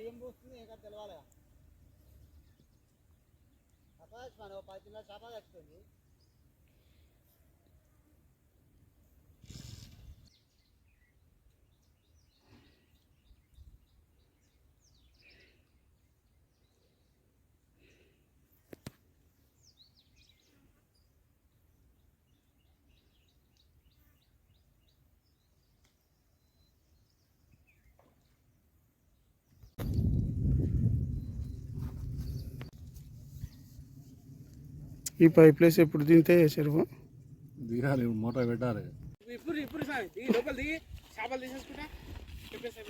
ఏం పోస్తుంది ఇంకా తెలవాలిగా? అపాయచ్చు మనం పది చిన్న చేప తెచ్చుతుంది ఈ పైప్లేస్ ఎప్పుడు తింటే చెరువు దిగాలి మోటార్ పెట్టాలి. ఇప్పుడు ఇప్పుడు సార్ దిగి లోపల దిగి చేపలు తీసేసుకుంటా చెప్పేసి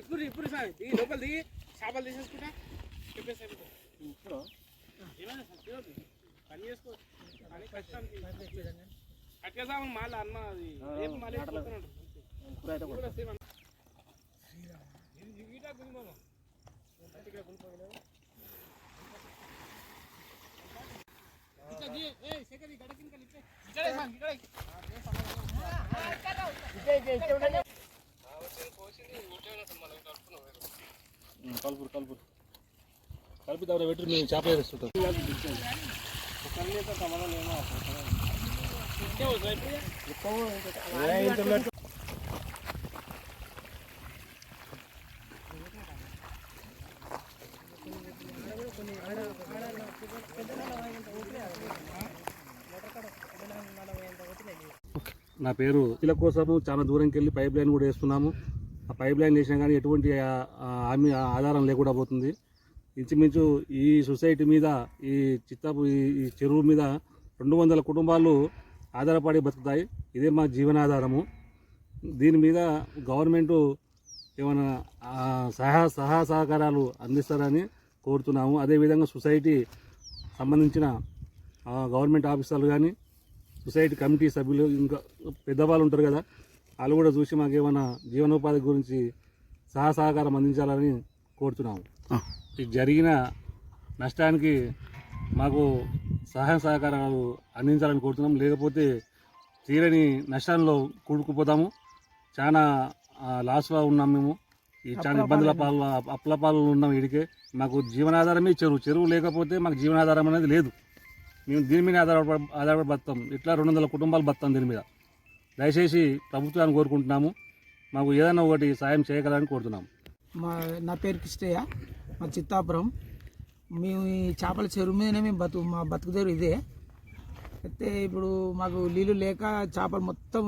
ఇప్పుడు ఇప్పుడు సార్ దిగి లోపల దిగి చేపలు తీసేసుకుంటా చెప్పేసి ఇప్పుడు ఏమైనా సార్ చూడండి పని చేసుకో పని కష్టం కట్టేసాము మళ్ళీ అన్న అది రేపు మళ్ళీ పోతున్నాడు. ఇది కూడా సేమ్ అన్న. ఇది ఈట గుంజుకోను. ఇక్కడ గుంజుకోగలవు. ఇక్కడ దిగి, ఏయ్, శేఖర్, ఈ గడ్డ కిందకి వెళ్ళి ఇప్పే. ఇక్కడే సార్, ఇక్కడే. కలుపురు కలుపురు కలిపి. దగ్గర పెట్టి మేము చేప వేస్తుంటాం నా పేరు ఇల కోసము చాలా దూరంకి వెళ్ళి పైప్ లైన్ కూడా వేస్తున్నాము. ఆ పైప్ లైన్ చేసినా కానీ ఎటువంటి హామీ ఆధారం లేకుండా పోతుంది. ఇంచుమించు ఈ సొసైటీ మీద ఈ చిత్తాపు ఈ చెరువు మీద రెండు వందల కుటుంబాలు ఆధారపడి బతుకుతాయి. ఇదే మా జీవనాధారము. దీని మీద గవర్నమెంటు ఏమైనా సహా సహా సహకారాలు అందిస్తారని కోరుతున్నాము. అదేవిధంగా సొసైటీ సంబంధించిన గవర్నమెంట్ ఆఫీసర్లు కానీ సొసైటీ కమిటీ సభ్యులు ఇంకా పెద్దవాళ్ళు ఉంటారు కదా వాళ్ళు కూడా చూసి మాకు ఏమైనా జీవనోపాధి గురించి సహా సహకారం అందించాలని కోరుతున్నాము. ఈ జరిగిన నష్టానికి మాకు సహాయ సహకారాలు అందించాలని కోరుతున్నాం లేకపోతే తీరని నష్టాల్లో కూడుకుపోతాము. చాలా ఆ, లాస్లో ఉన్నాం మేము. ఈ చాలా ఇబ్బందుల పాలు అప్పుల పాలు ఉన్నాం ఇడికే. మాకు జీవనాధారమే చెరువు చెరువు లేకపోతే మాకు జీవనాధారం అనేది లేదు. మేము దీని మీద ఆధారపడి ఆధారపడి బతాం ఇట్లా రెండు వందల కుటుంబాలు బతాం దీని మీద. దయచేసి ప్రభుత్వాన్ని కోరుకుంటున్నాము. మాకు ఏదైనా ఒకటి సాయం చేయగలని కోరుతున్నాము. మా నా పేరు కిష్టయ్య. మా చిత్తాపురం. మేము ఈ చేపల చెరువు మీదనే మేము బతుకు మా బతుకుదేరు ఇదే. అయితే ఇప్పుడు మాకు నీళ్ళు లేక చేపలు మొత్తం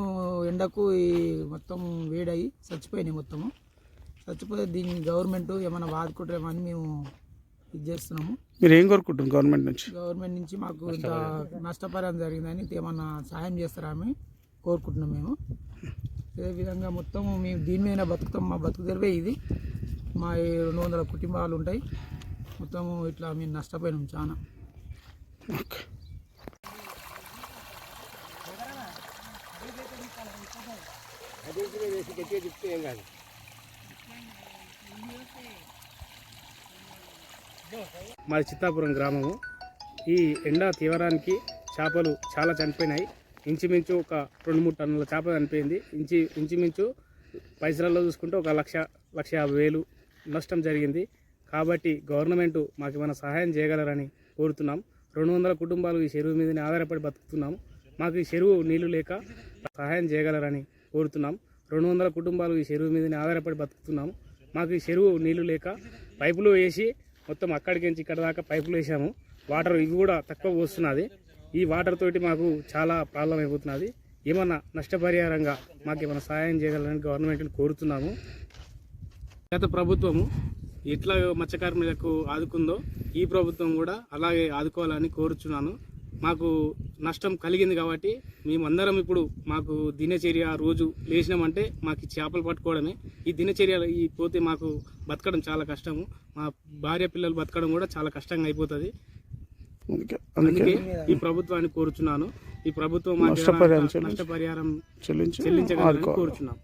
ఎండకు ఈ మొత్తం వేడయి చచ్చిపోయినాయి మొత్తము. చచ్చిపోతే దీన్ని గవర్నమెంట్ ఏమైనా వాదుకుంటారేమో అని మేము ఇది చేస్తున్నాము. మీరు ఏం కోరుకుంటున్నారు గవర్నమెంట్ నుంచి? గవర్నమెంట్ నుంచి మాకు ఇంత నష్టపరిహారం జరిగిందని ఏమన్నా సహాయం చేస్తారా అని కోరుకుంటున్నాం మేము. అదే విధంగా మొత్తం మేము దీని మీద బతుకుతాం. మా బతుకు తెరివే ఇది. మా ఈ రెండు వందల కుటుంబాలు ఉంటాయి. మొత్తం ఇట్లా మేము నష్టపోయినాం చాలా ఓకే మాది చిత్తాపురం గ్రామము. ఈ ఎండ తీవ్రానికి చేపలు చాలా చనిపోయినాయి. ఇంచుమించు ఒక రెండు మూడు టన్నుల చేప చనిపోయింది. ఇంచి ఇంచుమించు పైసలలో చూసుకుంటే ఒక లక్ష లక్ష యాభై వేలు నష్టం జరిగింది. కాబట్టి గవర్నమెంట్ మాకు ఏమైనా సహాయం చేయగలరని కోరుతున్నాం. రెండు వందల కుటుంబాలు ఈ చెరువు మీదనే ఆధారపడి బతుకుతున్నాం. మాకు ఈ చెరువు నీళ్ళు లేక సహాయం చేయగలరని కోరుతున్నాం. రెండు వందల కుటుంబాలు ఈ చెరువు మీదనే ఆధారపడి బతుకుతున్నాం. మాకు ఈ చెరువు నీళ్ళు లేక పైపులు వేసి మొత్తం అక్కడికి నుంచి ఇక్కడ దాకా పైపులు వేసాము. వాటర్ ఇవి కూడా తక్కువ పోస్తున్నది. ఈ వాటర్ తోటి మాకు చాలా ప్రాబ్లం అయిపోతున్నది. ఏమన్నా నష్టపరిహారంగా మాకు ఏమైనా సహాయం చేయగలరని గవర్నమెంట్ని కోరుతున్నాము. గత ప్రభుత్వము ఎట్లా మత్స్యకార్మికులకు ఆదుకుందో ఈ ప్రభుత్వం కూడా అలాగే ఆదుకోవాలని కోరుచున్నాను. మాకు నష్టం కలిగింది కాబట్టి మేమందరం ఇప్పుడు మాకు దినచర్య రోజు లేచినామంటే మాకు చేపలు పట్టుకోవడమే. ఈ దినచర్య ఈ పోతే మాకు బతకడం చాలా కష్టము. మా భార్య పిల్లలు బతకడం కూడా చాలా కష్టంగా అయిపోతుంది. అందుకే ఈ ప్రభుత్వాన్ని కోరుచున్నాను. ఈ ప్రభుత్వం నష్టపరిహారం చెల్లించి చెల్లించగలని ఆదుకోవాలి కోరుచున్నాం.